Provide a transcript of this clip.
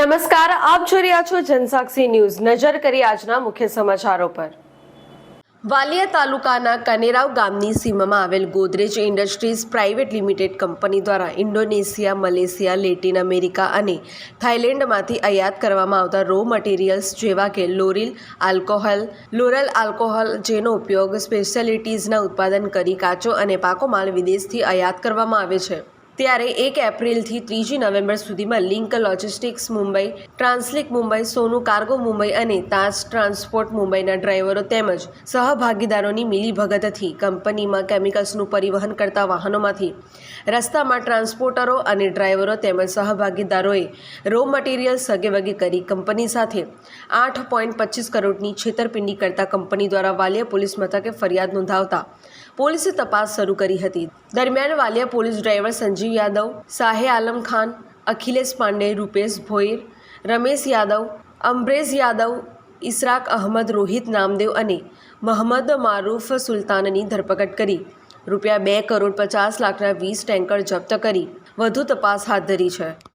નમસ્કાર, આપ જોઈ રહ્યા છો જનસાક્ષી ન્યૂઝ. નજર કરી આજના મુખ્ય સમાચારો પર. વાલિયા તાલુકાના કનેરાવ ગામની સીમામાં આવેલ Godrej industries private limited company દ્વારા ઇન્ડોનેશિયા, મલેશિયા, લેટિન અમેરિકા અને થાઇલેન્ડમાંથી આયાત કરવામાં આવતા રો મટીરિયલ્સ જેવા કે લોરિલ આલ્કોહોલ, લોરલ આલ્કોહોલ, જેનો ઉપયોગ સ્પેશિયાલિટીઝના ઉત્પાદન કરી કાચો અને પાકો માલ વિદેશથી આયાત કરવામાં આવે છે. ત્યારે એક એપ્રિલથી ત્રીજી નવેમ્બર સુધીમાં Link Logistics Mumbai, Translink Mumbai, Sonu cargo Mumbai અને તાજ ટ્રાન્સપોર્ટ મુંબઈના ડ્રાઈવરો તેમજ સહભાગીદારોની મિલીભગતથી કંપનીમાં કેમિકલ્સનું પરિવહન કરતા વાહનોમાંથી રસ્તામાં ટ્રાન્સપોર્ટરો અને ડ્રાઈવરો તેમજ સહભાગીદારોએ રો મટીરિયલ સગેવગી કરી કંપની સાથે આઠ પોઈન્ટ પચીસ કરોડની છેતરપિંડી કરતા કંપની દ્વારા વાલિયા પોલીસ મથકે ફરિયાદ નોંધાવતા પોલીસે તપાસ શરૂ કરી હતી. દરમિયાન વાલિયા પોલીસ ડ્રાઈવર સંજીવ યાદવ સાહે આલમ ખાન, અખિલેશ પાંડે, રૂપેશ ભોઈર, રમેશ યાદવ, અમરેશ યાદવ ઇસરાક અહમદ, રોહિત નામદેવ અને મહમ્મદ મારૂફ સુલતાનની ધરપકડ કરી. રૂપિયા બે કરોડ પચાસ લાખના વીસ ટેન્કર જપ્ત કરી. વધુ તપાસ હાથ ધરી છે.